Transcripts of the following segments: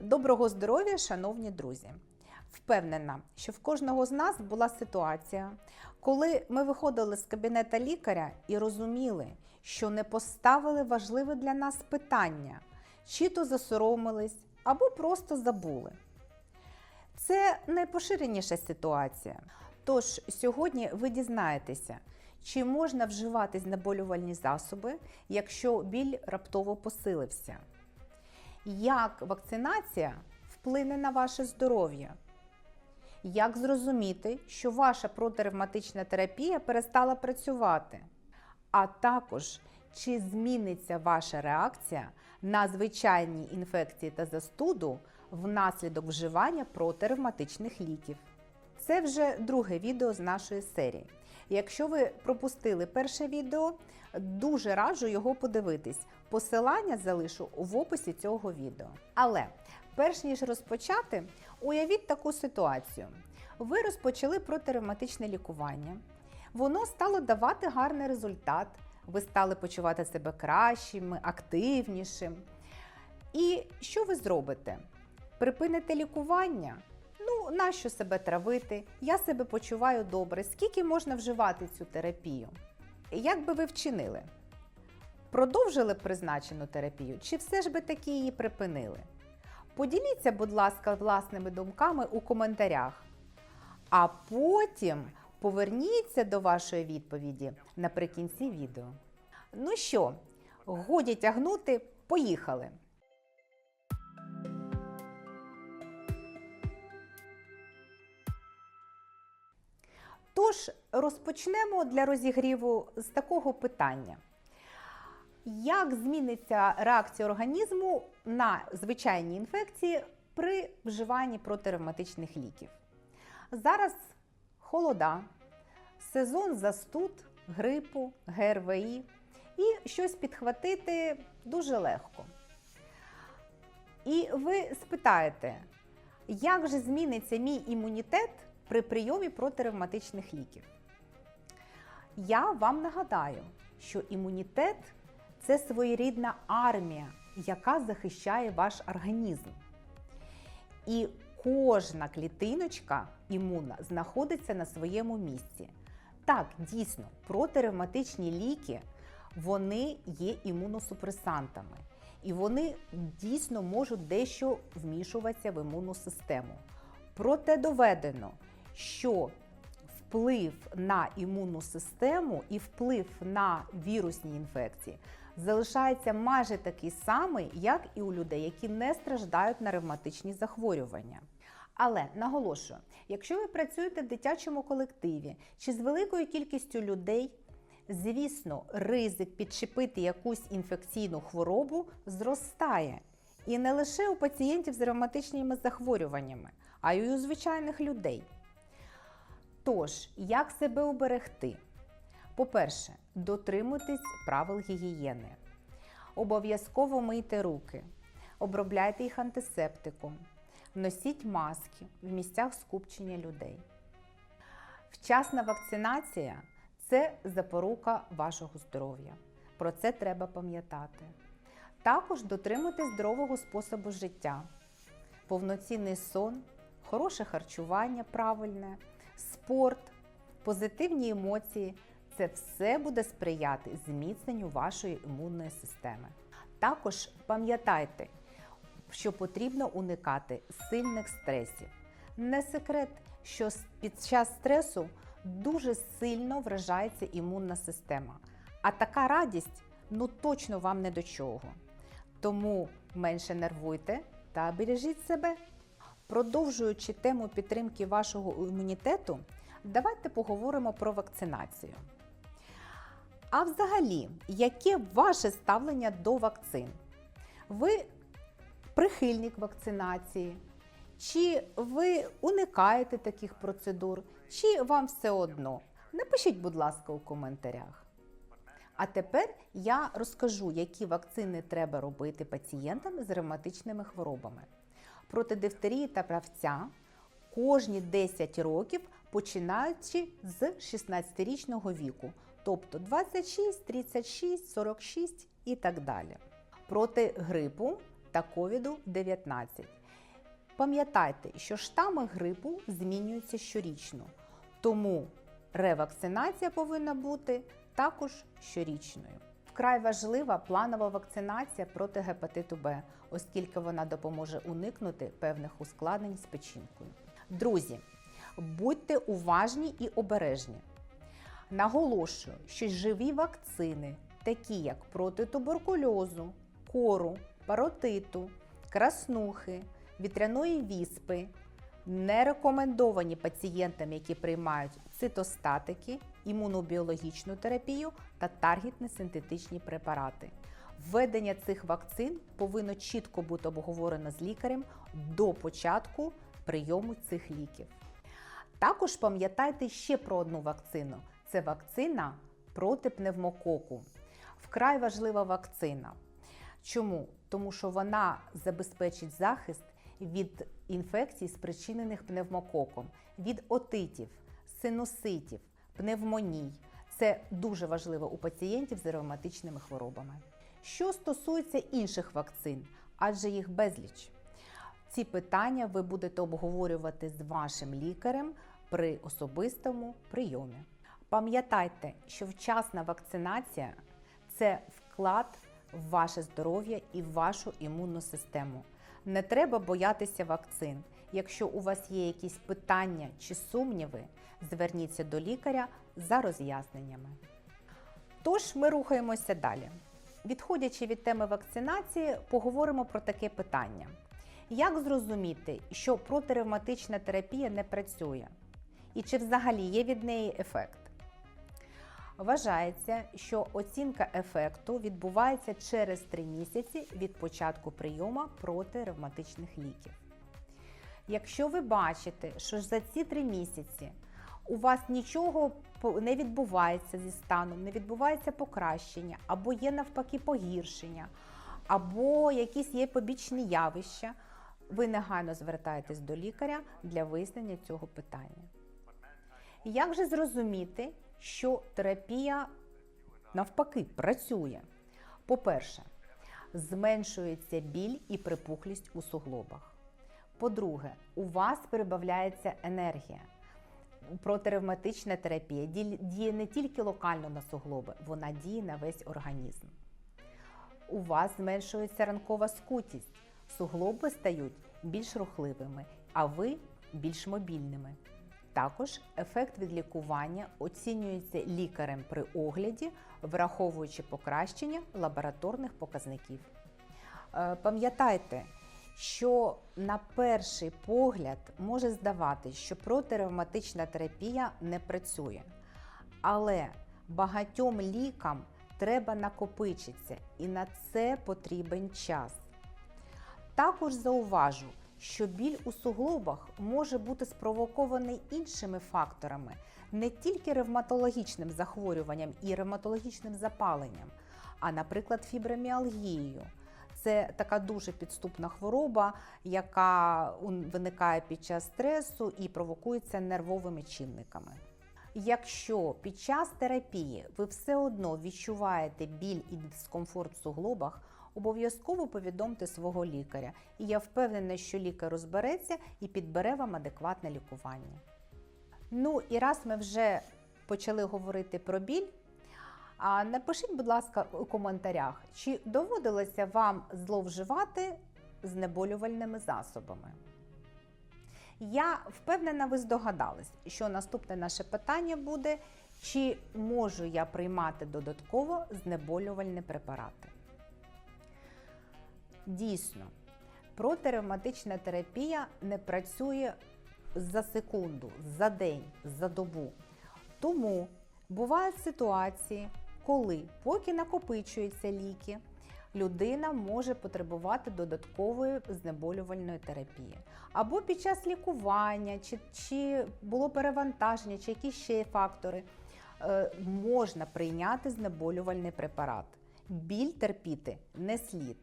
Доброго здоров'я, шановні друзі! Впевнена, що в кожного з нас була ситуація, коли ми виходили з кабінета лікаря і розуміли, що не поставили важливе для нас питання, чи то засоромились або просто забули. Це найпоширеніша ситуація. Тож сьогодні ви дізнаєтеся, чи можна вживати знеболювальні засоби, якщо біль раптово посилився. Як вакцинація вплине на ваше здоров'я? Як зрозуміти, що ваша протиревматична терапія перестала працювати? А також чи зміниться ваша реакція на звичайні інфекції та застуду внаслідок вживання протиревматичних ліків? Це вже друге відео з нашої серії. Якщо ви пропустили перше відео, дуже раджу його подивитись. Посилання залишу в описі цього відео. Але перш ніж розпочати, уявіть таку ситуацію. Ви розпочали протиревматичне лікування, воно стало давати гарний результат, ви стали почувати себе кращим, активнішим. І що ви зробите? Припините лікування? Ну, нащо себе травити? Я себе почуваю добре. Скільки можна вживати цю терапію? Як би ви вчинили? Продовжили призначену терапію, чи все ж би таки її припинили? Поділіться, будь ласка, власними думками у коментарях. А потім поверніться до вашої відповіді наприкінці відео. Ну що, годі тягнути, поїхали! Тож розпочнемо для розігріву з такого питання. Як зміниться реакція організму на звичайні інфекції при вживанні протиревматичних ліків? Зараз холода, сезон застуд, грипу, ГРВІ і щось підхватити дуже легко. І ви спитаєте, як же зміниться мій імунітет при прийомі протиревматичних ліків? Я вам нагадаю, що імунітет це своєрідна армія, яка захищає ваш організм. І кожна клітиночка імунна знаходиться на своєму місці. Так, дійсно, протиревматичні ліки вони є імуносупресантами. І вони дійсно можуть дещо вмішуватися в імунну систему. Проте доведено, що вплив на імунну систему і вплив на вірусні інфекції залишається майже такий самий, як і у людей, які не страждають на ревматичні захворювання. Але наголошую, якщо ви працюєте в дитячому колективі чи з великою кількістю людей, звісно, ризик підчепити якусь інфекційну хворобу зростає. І не лише у пацієнтів з ревматичними захворюваннями, а й у звичайних людей. Тож, як себе уберегти? По-перше, дотримуйтесь правил гігієни. Обов'язково мийте руки, обробляйте їх антисептиком, носіть маски в місцях скупчення людей. Вчасна вакцинація це запорука вашого здоров'я. Про це треба пам'ятати. Також дотримуйтесь здорового способу життя, повноцінний сон, хороше харчування правильне, спорт, позитивні емоції це все буде сприяти зміцненню вашої імунної системи. Також пам'ятайте, що потрібно уникати сильних стресів. Не секрет, що під час стресу дуже сильно вражається імунна система. А така радість ну точно вам не до чого. Тому менше нервуйте та бережіть себе. Продовжуючи тему підтримки вашого імунітету, давайте поговоримо про вакцинацію. А взагалі, яке ваше ставлення до вакцин? Ви прихильник вакцинації? Чи ви уникаєте таких процедур, чи вам все одно? Напишіть, будь ласка, у коментарях. А тепер я розкажу, які вакцини треба робити пацієнтам з ревматичними хворобами. Проти дифтерії та правця кожні 10 років, починаючи з 16-річного віку, тобто 26, 36, 46 і так далі. Проти грипу та ковіду 19 Пам'ятайте, що штами грипу змінюються щорічно, тому ревакцинація повинна бути також щорічною. Вкрай важлива планова вакцинація проти гепатиту Б, оскільки вона допоможе уникнути певних ускладнень з печінкою. Друзі, будьте уважні і обережні. Наголошую, що живі вакцини, такі як проти туберкульозу, кору, паротиту, краснухи, вітряної віспи, не рекомендовані пацієнтам, які приймають цитостатики, імунобіологічну терапію та таргетні синтетичні препарати. Введення цих вакцин повинно чітко бути обговорено з лікарем до початку прийому цих ліків. Також пам'ятайте ще про одну вакцину: це вакцина проти пневмококу. Вкрай важлива вакцина. Чому? Тому що вона забезпечить захист від інфекцій, спричинених пневмококом, від отитів, синуситів, пневмоній. Це дуже важливо у пацієнтів з ревматичними хворобами. Що стосується інших вакцин, адже їх безліч. Ці питання ви будете обговорювати з вашим лікарем при особистому прийомі. Пам'ятайте, що вчасна вакцинація це вклад в ваше здоров'я і в вашу імунну систему. Не треба боятися вакцин. Якщо у вас є якісь питання чи сумніви, зверніться до лікаря за роз'ясненнями. Тож ми рухаємося далі. Відходячи від теми вакцинації, поговоримо про таке питання. Як зрозуміти, що протиревматична терапія не працює? І чи взагалі є від неї ефект? Вважається, що оцінка ефекту відбувається через 3 місяці від початку прийому протиревматичних ліків. Якщо ви бачите, що за ці 3 місяці у вас нічого не відбувається зі станом, не відбувається покращення, або є навпаки погіршення, або якісь є побічні явища, ви негайно звертаєтесь до лікаря для вияснення цього питання. Як же зрозуміти, що терапія навпаки працює? По-перше, зменшується біль і припухлість у суглобах. По-друге, у вас прибавляється енергія. Протиревматична терапія діє не тільки локально на суглоби, вона діє на весь організм. У вас зменшується ранкова скутість, суглоби стають більш рухливими, а ви більш мобільними. Також ефект від лікування оцінюється лікарем при огляді, враховуючи покращення лабораторних показників. Е, пам'ятайте, що на перший погляд може здаватись, що протиревматична терапія не працює. Але багатьом лікам треба накопичитися, і на це потрібен час. Також зауважу, що біль у суглобах може бути спровокований іншими факторами, не тільки ревматологічним захворюванням і ревматологічним запаленням, а, наприклад, фіброміалгією. Це така дуже підступна хвороба, яка виникає під час стресу і провокується нервовими чинниками. Якщо під час терапії ви все одно відчуваєте біль і дискомфорт в суглобах, обов'язково повідомте свого лікаря. І я впевнена, що лікар розбереться і підбере вам адекватне лікування. Ну і раз ми вже почали говорити про біль. Напишіть, будь ласка, у коментарях, чи доводилося вам зловживати знеболювальними засобами. Я впевнена, ви здогадались, що наступне наше питання буде, чи можу я приймати додатково знеболювальні препарати. Дійсно, протиревматична терапія не працює за секунду, за день, за добу. Тому бувають ситуації, коли, поки накопичуються ліки, людина може потребувати додаткової знеболювальної терапії. Або під час лікування, чи, чи було перевантаження, чи якісь ще фактори, е, можна прийняти знеболювальний препарат. Біль терпіти не слід.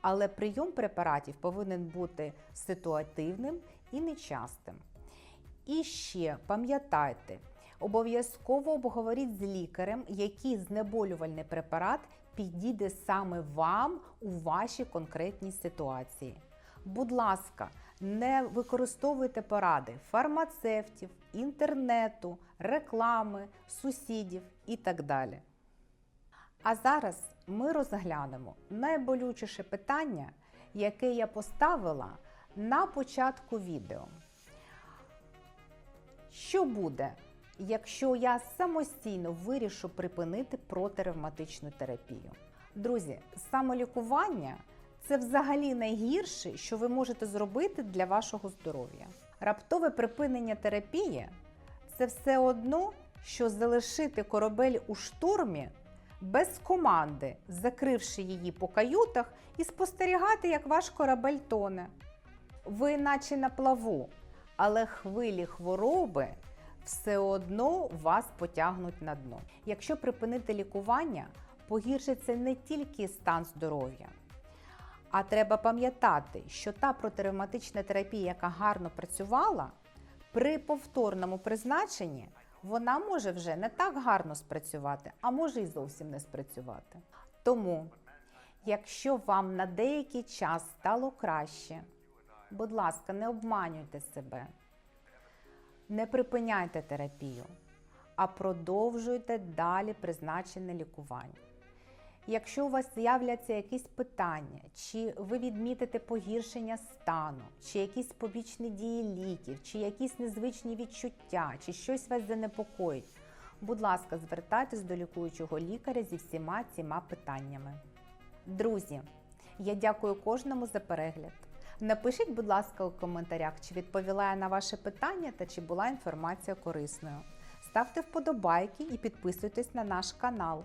Але прийом препаратів повинен бути ситуативним і нечастим. І ще пам'ятайте, обов'язково обговоріть з лікарем, який знеболювальний препарат підійде саме вам у вашій конкретній ситуації. Будь ласка, Не використовуйте поради фармацевтів, інтернету, реклами, сусідів і так далі. А зараз ми розглянемо найболючіше питання, яке я поставила на початку відео. Що буде, якщо я самостійно вирішу припинити протиревматичну терапію? Друзі, самолікування це взагалі найгірше, що ви можете зробити для вашого здоров'я. Раптове припинення терапії це все одно, що залишити корабель у штурмі без команди, закривши її по каютах і спостерігати, як ваш корабель тоне. Ви наче на плаву, але хвилі хвороби все одно вас потягнуть на дно. Якщо припинити лікування, погіршиться не тільки стан здоров'я, а треба пам'ятати, що та протиревматична терапія, яка гарно працювала, при повторному призначенні вона може вже не так гарно спрацювати, а може і зовсім не спрацювати. Тому, якщо вам на деякий час стало краще, будь ласка, не обманюйте себе, не припиняйте терапію, а продовжуйте далі призначене лікування. Якщо у вас з'являться якісь питання, чи ви відмітите погіршення стану, чи якісь побічні дії ліків, чи якісь незвичні відчуття, чи щось вас занепокоїть, будь ласка, звертайтесь до лікуючого лікаря зі всіма цими питаннями. Друзі, я дякую кожному за перегляд. Напишіть, будь ласка, у коментарях, чи відповіла я на ваше питання та чи була інформація корисною. Ставте вподобайки і підписуйтесь на наш канал.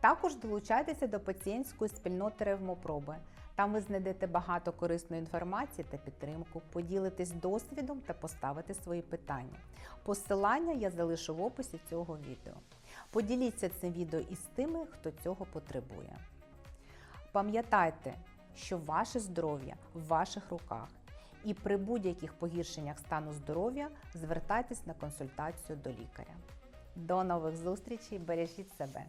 Також долучайтеся до пацієнтської спільноти Ревмопроби. Там ви знайдете багато корисної інформації та підтримку, поділитесь досвідом та поставите свої питання. Посилання я залишу в описі цього відео. Поділіться цим відео із тими, хто цього потребує. Пам'ятайте, що ваше здоров'я в ваших руках, і при будь-яких погіршеннях стану здоров'я звертайтесь на консультацію до лікаря. До нових зустрічей, бережіть себе!